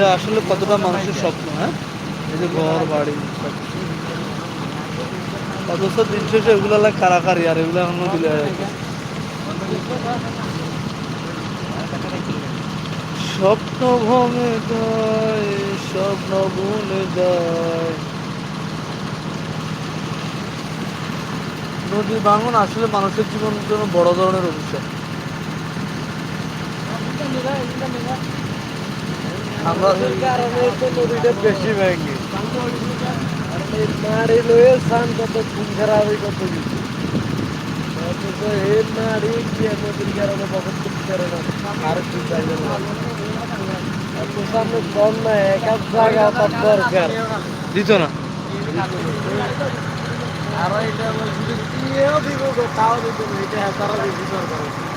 এটা আসলে কতটা মানুষের স্বপ্ন হ্যাঁ? এই যে ঘর, বাড়ি অথচ দিন শেষে এগুলো লাগে কারাকারি, আর এগুলো এখনও দিলে স্বপ্ন ভঙে যায় স্বপ্ন বনে যায়। নদী ভাঙন আসলে মানুষের জীবনের জন্য বড় ধরনের অভিশাপ। আমরা কারণে তো নদীটা বেশি না আর কি এটা দিয়েও দিব তাও দিত না এটা তারা বেশি দরকার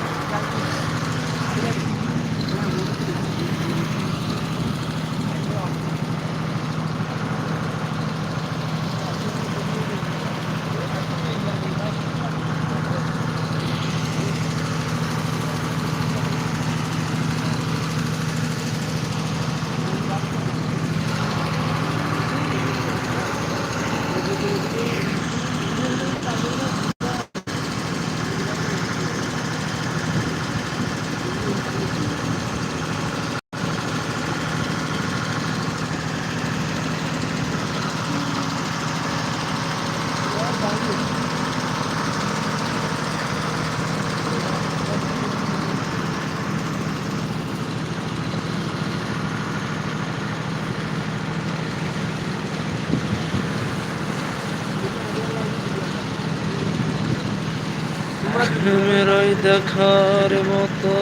দেখার মতো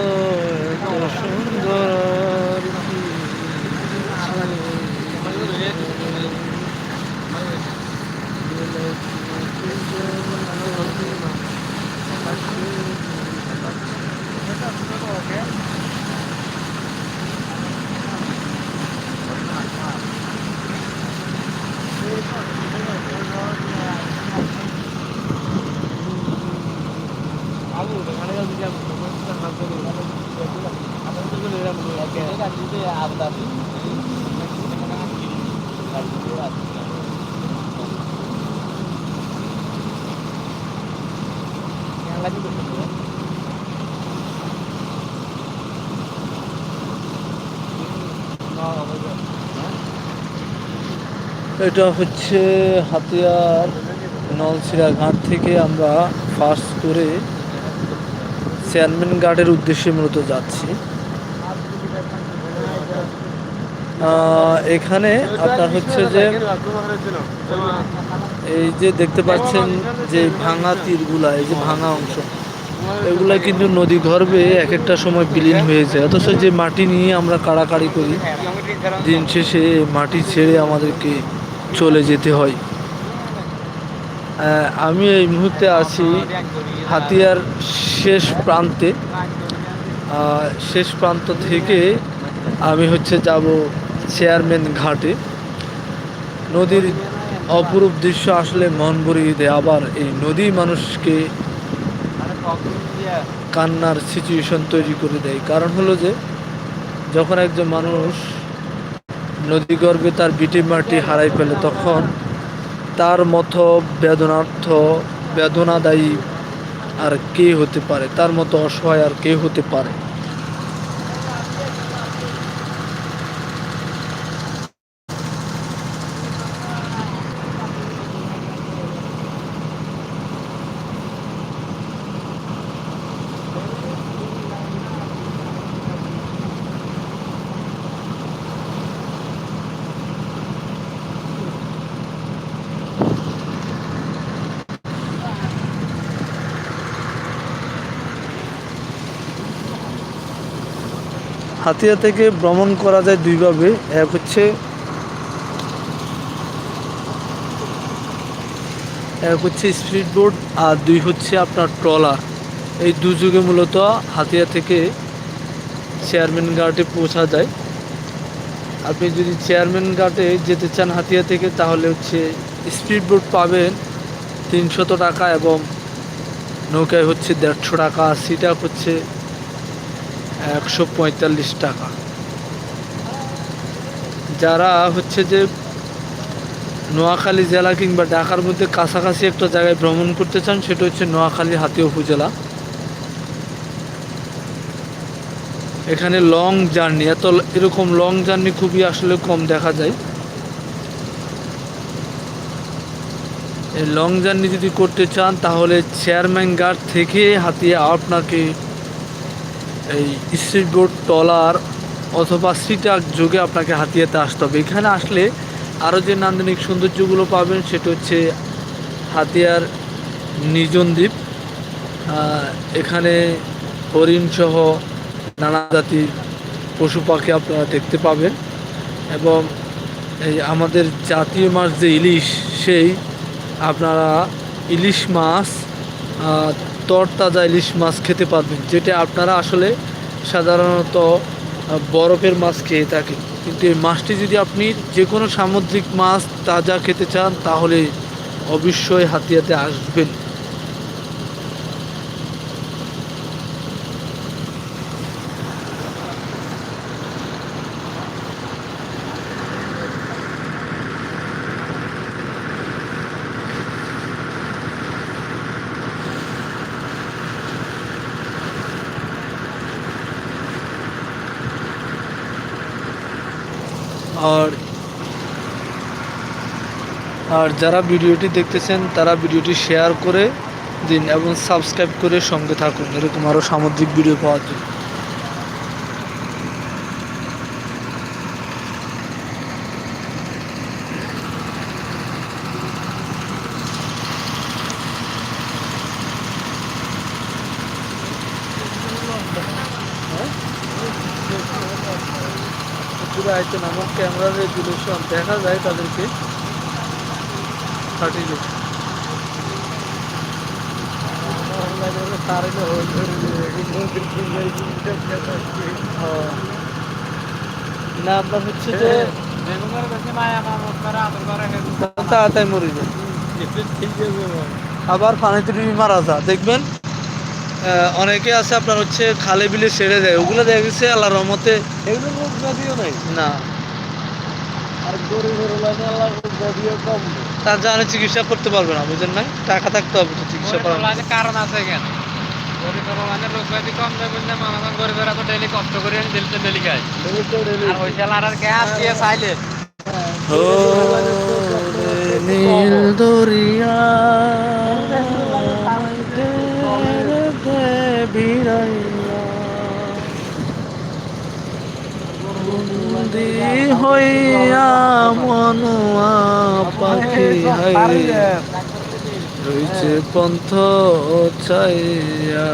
এটা হচ্ছে হাতিয়ার নলছিড়া ঘাট থেকে আমরা ফার্স্ট করে চেয়ারম্যান গার্ডের উদ্দেশ্যে মূলত যাচ্ছি। এখানে আপনার হচ্ছে যে এই যে দেখতে পাচ্ছেন যে ভাঙা তীরগুলা, এই যে ভাঙা অংশ, এগুলা কিন্তু নদী গর্ভে এক একটা সময় বিলীন হয়ে যায়। অথচ যে মাটি নিয়ে আমরা কাড়াকাড়ি করি, দিন শেষে মাটি ছেড়ে আমাদেরকে চলে যেতে হয়। আমি এই মুহূর্তে আছি হাতিয়ার শেষ প্রান্তে। শেষ প্রান্ত থেকে আমি হচ্ছে যাব চেয়ারম্যান ঘাটে। নদীর অপরূপ দৃশ্য আসলে মন ভরিয়ে দেয় আবার এই নদী মানুষকে কান্নার সিচুয়েশন তৈরি করে দেয়। কারণ হলো যে, যখন একজন মানুষ নদী গর্ভে তার বিটি মাটি হারাই ফেলে, তখন তার মতো বেদনার্থ, বেদনাদায়ী আর কে হতে পারে? তার মতো অসহায় আর কে হতে পারে? হাতিয়া থেকে ভ্রমণ করা যায় দুইভাবে। এক হচ্ছে এক হচ্ছে স্পিড বোট আর দুই হচ্ছে আপনার ট্রলার। এই দুযুগে মূলত হাতিয়া থেকে চেয়ারম্যান ঘাটে পৌঁছা যায়। আপনি যদি চেয়ারম্যান ঘাটে যেতে চান হাতিয়া থেকে, তাহলে হচ্ছে স্পিড বোট পাবেন তিনশত টাকা এবং নৌকায় হচ্ছে দেড়শো টাকা। সিটা হচ্ছে একশো পঁয়তাল্লিশ টাকা। যারা হচ্ছে যে নোয়াখালী জেলা কিংবা ঢাকার মধ্যে কাছাকাছি একটা জায়গায় ভ্রমণ করতে চান, সেটা হচ্ছে নোয়াখালী হাতিয়া উপজেলা। এখানে লং জার্নি এত এরকম লং জার্নি খুবই আসলে কম দেখা যায়। এই লং জার্নি যদি করতে চান, তাহলে চেয়ারম্যান গার্ড থেকে হাতিয়ে আপনাকে এই স্পিড বোট টলার অথবা সিটাক যুগে আপনাকে হাতিয়াতে আসতে হবে। এখানে আসলে আরও যে নান্দনিক সৌন্দর্যগুলো পাবেন সেটা হচ্ছে হাতিয়ার নিজন দ্বীপ এখানে হরিণ সহ নানা জাতির পশু পাখি আপনারা দেখতে পাবেন এবং এই আমাদের জাতীয় মাছ যে ইলিশ, সেই আপনারা ইলিশ মাছ তরতাজা ইলিশ মাছ খেতে পারবেন, যেটা আপনারা আসলে সাধারণত বরফের মাছ খেয়ে থাকেন। কিন্তু এই মাছটি যদি আপনি যে কোনো সামুদ্রিক মাছ তাজা খেতে চান, তাহলে অবশ্যই হাতিয়াতে আসবেন আর আর যারা ভিডিওটি দেখতেছেন, তারা ভিডিওটি শেয়ার করে দিন এবং সাবস্ক্রাইব করে সঙ্গে থাকুন। এরকম আরও সামুদ্রিক ভিডিও পাওয়ার জন্য। পুরো আয়তন আমার ক্যামেরার রেজুলেশন দেখা যায় তাদেরকে। থার্টি না আপনার হচ্ছে যে তাড়াতাড়ি মরে যায় আবার পানিতে ডুবি মারা যা দেখবেন অনেকে আছে আপনার হচ্ছে খালে বিলে ছেড়ে দেয়। ওগুলো দেখা গেছে আল্লাহ রহমতে এগুলো নাই। না। আর গরিবের আল্লাহ কম। তার জানে চিকিৎসা করতে পারবে না বুঝেন না টাকা থাকতে হবে তো চিকিৎসা করার। কারণ আছে কেন গরিবের মানে রোগ ব্যাধি কম মানুষ তো ডেলি কষ্ট করে দিলতে ডেলি খায় ডেলি তো ডেলি। আর গ্যাস দিয়ে চাইলে ও নীল দরিয়া হইয়া মনুয়া পাখি হাইরে রয়েছে পন্থ চাইয়া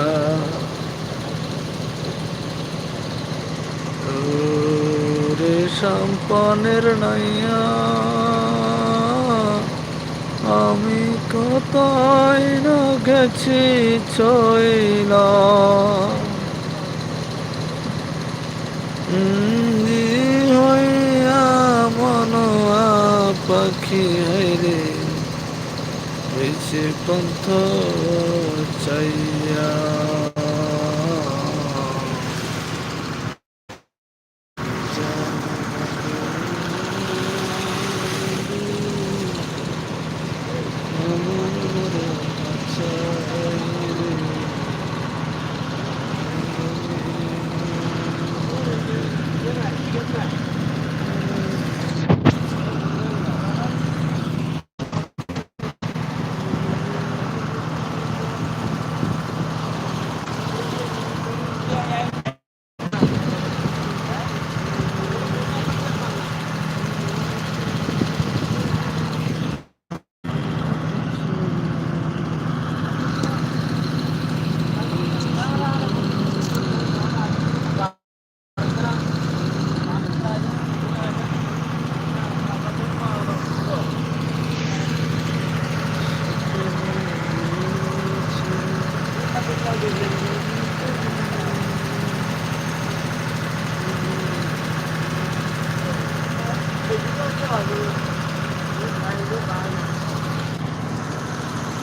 রে সম্পনের নাইয়া, আমি কতই না গেছি চইলা উম, হইয়া মনোয়া পাখি রে। হয়েছে পন্থ চাইয়া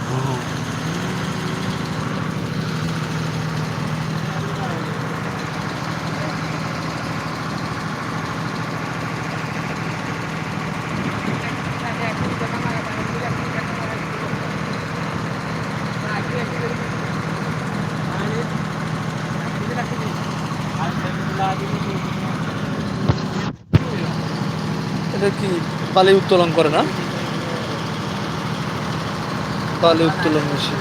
哦、পালি উত্তোলন করে না? পালি উত্তোলন মেশিন।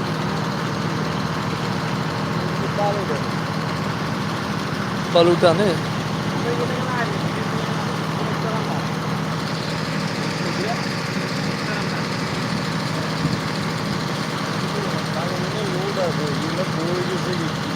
বালু টানে লোড আছে এগুলো বয়ে গেছে কিছু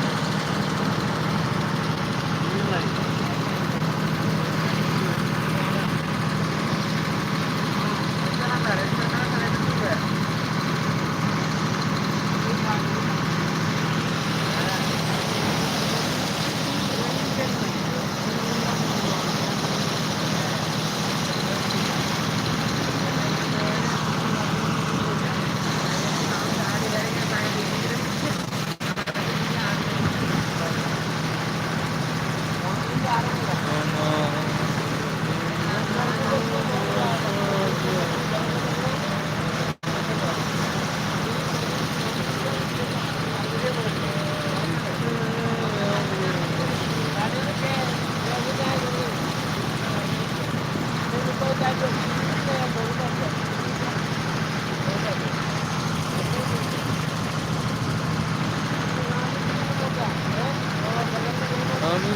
আমি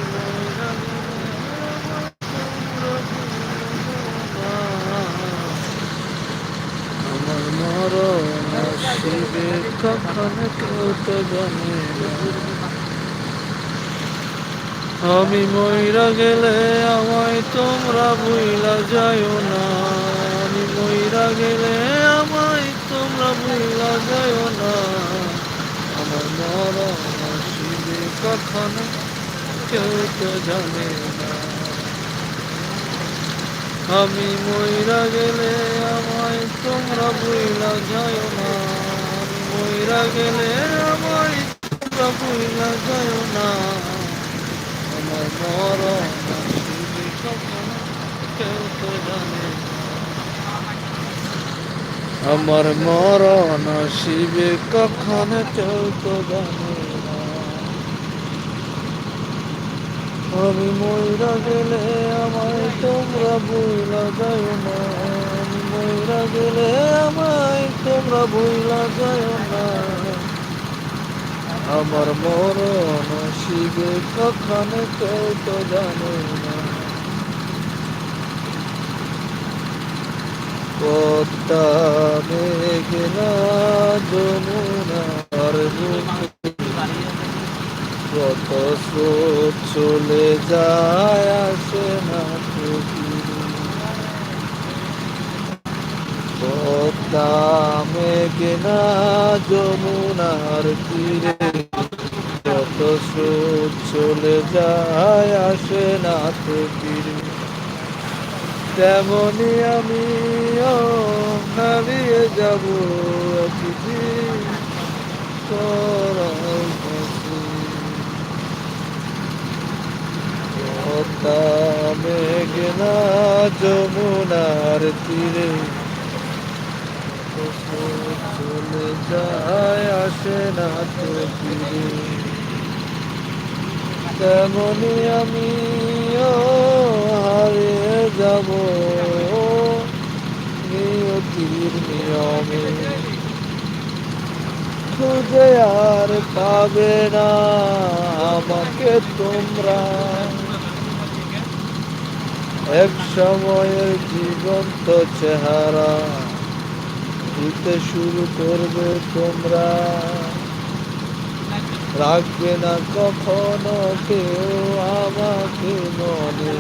আমার মরণ আসিবে কখন কেউ তো জানে না। আমি ময়রা গেলে আমায় তোমরা ভুইলা যাইও না। আমি ময়রা গেলে আমায় তোমরা ভুইলা যাইও না। আমার মরণ আসিবে কখন, কেউ তো জানে না। আমি ময়রা গেলে আমায় তোমরা ভুইলা যাইও না। আমি ময়রা গেলে আমায় তোমরা ভুইলা যাইও না। আমার মরণ আসিবে কখন না। আমি ময়রা গেলে আমায় তোমরা ভুইলা যায় না। আমি গেলে আমায় তোমরা ভুইলা যায় না। আমার মরণ শিবে কখন কেউ তো জানে না। পদ্মা মেঘনা যমুনার কত স্রোত চলে যায় আসে না পদ্মা মেঘনা যমুনার তীরে স্রোত চলে যায়, আসে না তো ফিরে। তেমনি আমিও হারিয়ে যাব মেঘনা যমুনার তীরে চলে যায়, আসে না তো ফিরে। তেমনি আমিও হারিয়ে যাব, নিয়তির নিয়মে। খুঁজে আর পাবে না আমাকে তোমরা। এক সময়ের জীবন্ত চেহারা দিতে শুরু করবে তোমরা। রাখবে না কখনো কেউ আমাকে মনে।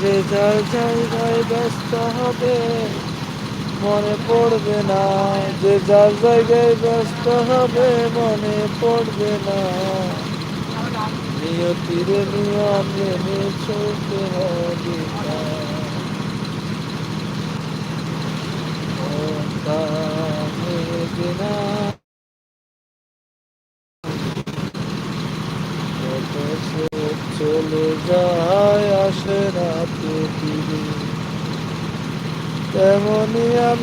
যে যার জায়গায় ব্যস্ত হবে, মনে পড়বে না। যে যার জায়গায় ব্যস্ত হবে, মনে পড়বে না। নিয়তির নিয়ম মেনে চলতে হবে মেঘনা কত স্রোত চলে যায় আসে না প্রতিদিন তেমনি যাব